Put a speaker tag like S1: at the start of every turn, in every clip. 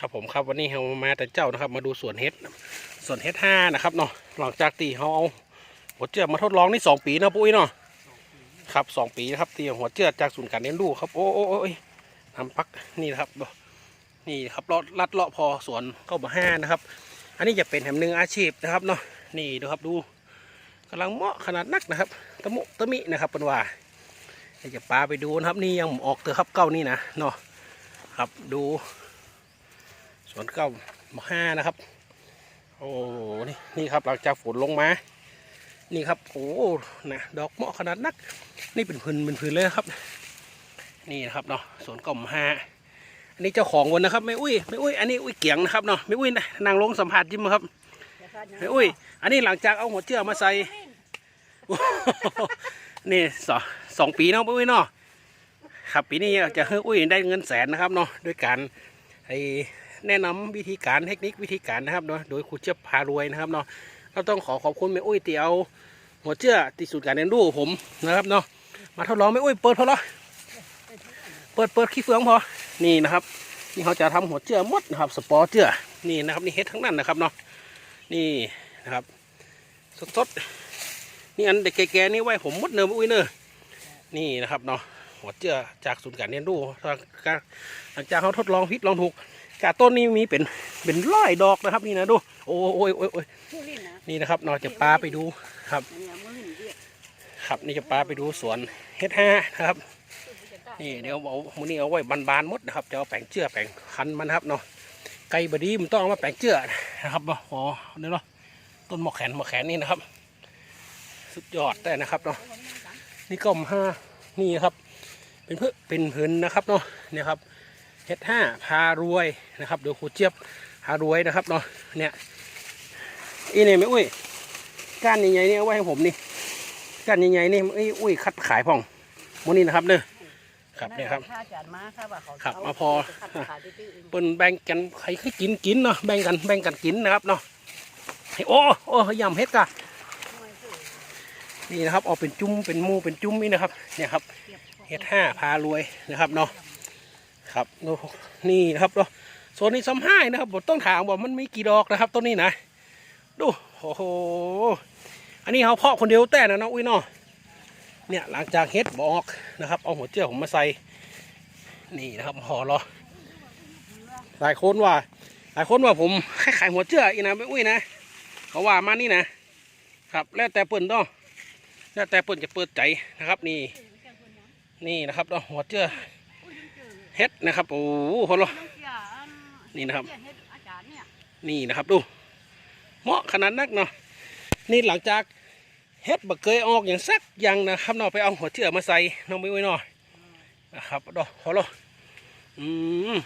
S1: ครับผมครับวันนี้เรามาแต่เจ้านะครับ มาดูสวนเฮ็ดสวนเฮ็ดห้านะครับเนาะหลังจากที่เขาเอาหัวเจือมาทดลองนี่สองปีนะปุ้ยเนาะครับสองปีนะครับที่หัวเจือจากศูนย์การเรียนรู้ครับโอ้โอ้ยทำปักนี่นะครับนี่ครับเลาะลัดเลาะพอสวนเข้ามาห้านะครับ อันนี้จะเป็นแหมหนึ่งอาชีพนะครับเนาะนี่ดูครับดูกำลังเหมาะขนาดนักนะครับตะมุตะมินะครับเป็นว่าเดี๋ยวจะปาไปดูนะครับนี่ยังออกเถอครับเก้านี่นะเนาะครับดู วนเก้ามาห้านะครับ โอ้นี่นี่ครับหลังจากฝนลงมา นี่ครับโอ้นะดอกเหมาะขนาดนัก นี่เป็นพื้นเป็นพื้นเลยครับ นี่นะครับเนาะสวนเก้ามาห้าอันนี้เจ้าของวันนะครับไม่อุ้ยไม่อุ้ยอันนี้อุ้ยเกียงนะครับเนาะไม่อุ้ยนะนางลงสัมผัสจิ้มครับไม่อุ้ย อันนี้หลังจากเอาหัวเจือมาใส่นี่สองสองปีเนาะไม่อุ้ยเนาะครับปีนี้จะให้อุ้ยได้เงินแสนนะครับเนาะด้วยการไอ แนะนำวิธีการเทคนิควิธีการนะครับเนาะโดยครูเจี๊ยบพารวยนะครับเนาะเราต้องขอขอบคุณแม่อุ้ยที่เอาหัวเจือที่สูตรการเรียนรู้ผมนะครับเนาะมาทดลองแม่อุ้ยเปิดพอเหรอเปิดเปิดขี้เฟืองพอนี่นะครับ นี่เขาจะทำหัวเจือมดนะครับ สปอร์เจือนี่นะครับนี่เฮ็ดทั้งนั้นนะครับเนาะนี่นะครับสดๆนี่อันเด็กแก่ๆนี่ไว้ผมมดเนอะแม่อุ้ยเนอะนี่นะครับเนาะหัวเจือจากศูนย์การเรียนรู้หลังจากเขาทดลองพิษลองถูก กาต้นนี้มีเป็นเป็นร้อยดอกนะครับนี่นะดู โอ้ยโอ้ยโอ้ยโอ้ย
S2: ผู้ลิ้นนะ
S1: นี่นะครับเราจะปาไปดูครับ
S2: อันนี้มือลิ้นเรียก
S1: ครับนี่จะปาไปดูสวนเฮ็ดห้านะครับนี่เดี๋ยวเอามือนี้เอาไว้บานๆหมดนะครับจะเอาแปลงเจือแปลงคันมันนะครับเนาะไก่บดีมันต้องเอามาแปลงเจือนะครับเนาะอ๋อเดี๋ยวเนาะต้นหมอกแขนหมอกแขนนี่นะครับ สุดยอดแต่นะครับเนาะนี่ก็มห้านี่ครับ เป็นเพื่อเป็นพื้นนะครับเนาะเนี่ยครับ เฮ็ดห้าพารวยนะครับเดี๋ยวครูเจี๊ยบพารวยนะครับเนาะเนี่ยอีเนี่ยไม่อุ้ยก้านใหญ่ๆนี่เอาไว้ให้ผมนี่ก้านใหญ่ๆนี่ไอ้อุ้ยคัดขายพ่องโมนี่นะครับเด้อครับเนี่ยครับ
S2: มาครับ
S1: มาพอ
S2: เปิ้
S1: นแบ่งกันใครให้กินกินเนาะแบ่งกันแบ่งกันกินนะครับเนาะให้โอ้โอ้ยำเฮ็ดกะนี่นะครับเอาเป็นจุ้มเป็นมูเป็นจุ้มนี่นะครับ เนี่ยครับเฮ็ดห้าพารวยนะครับเนาะ ครับดูนี่นะครับเนาโซนนี้ซ้ำห้านะครับผมต้องถามว่ามันมีกี่ดอกนะครับต้นนี้นะ ดูโอ้โหอันนี้เขาเพาะคนเดียวแต่นะน้องอุ้ยเนาะเนี่ยหลังจากเฮ็ดบอกนะครับ เอาหัวเจือผมมาใส่นี่นะครับห่อรอหลายคนว่า หลายคนว่าผมคล้ายหัวเจืออีนะไม่อุ้ยนะ เขาว่ามานี่นะครับ แล้วแต่เปิ่นต้องแล้วแต่เปิ่นจะเปิดใจนะครับ นี่ นี่นะครับเนาหัวเจือ เฮ็ดนะครับโอ้โหคนละนี่นะครับ
S2: นี่
S1: นะครับดูเหมาะขนาดนักเนาะนี่หลังจากเฮ็ดบะเกยออกอย่างสักอย่างนะครับเนาะไปเอาหัวเชื่อมาใส่น้องไม่ไว้เนาะนะครับดอกพอล้วอืม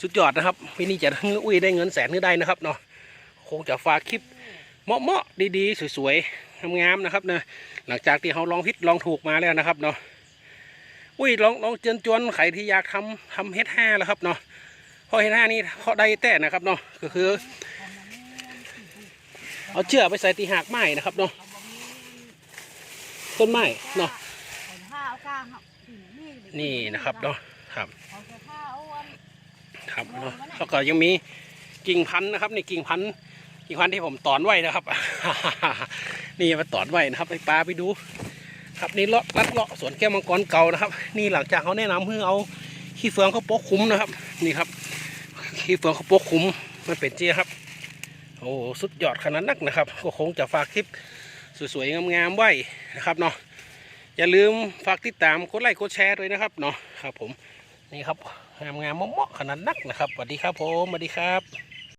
S1: สุดยอดนะครับพี่นี่จะทั้งอุ้ยได้เงินแสนขึ้นได้นะครับเนาะคงจะฝากคลิปเหมาะๆดีๆ สวยๆงามๆนะครับเนาะหลังจากที่เขาลองพิษลองถูกมาแล้วนะครับเนาะ อุ้ยลองลองเจือนจวนใครที่อยากทำทำเฮ็ดห้าแล้วครับเนาะพอเห็นหน้านี่เขาได้แต่นะครับเนาะก็คือ เอาเชือกไปใส่ตีหากไม้นะครับเนาะต้นไม้เนาะ
S2: นี่
S1: นะครับเนาะครับครับเนาะแล้วก็ยังมีกิ่งพันธุ์นะครับนี่กิ่งพันธุ์กิ่งพันธุ์ที่ผมตอนไว้นะครับ นี่มาตอนไว้นะครับไปปลาไปดู ครับนี่เลาะลัดเลาะสวนแก้วมังกรเก่านะครับ นี่หลังจากเขาแนะนำเพื่อเอาขี้เฟืองเขาโปกคุ้มนะครับ นี่ครับขี้เฟืองเขาโปกคุ้มมันเป็นเจี๊ยครับ โอ้สุดยอดขนาดนักนะครับ ก็คงจะฝากคลิปสวยๆงามๆไว้นะครับเนาะอย่าลืมฝากติดตามกดไลค์กดแชร์ด้วยนะครับเนาะครับผมนี่ครับงามๆเหมาะๆขนาดนักนะครับสวัสดีครับผมสวัสดีครับ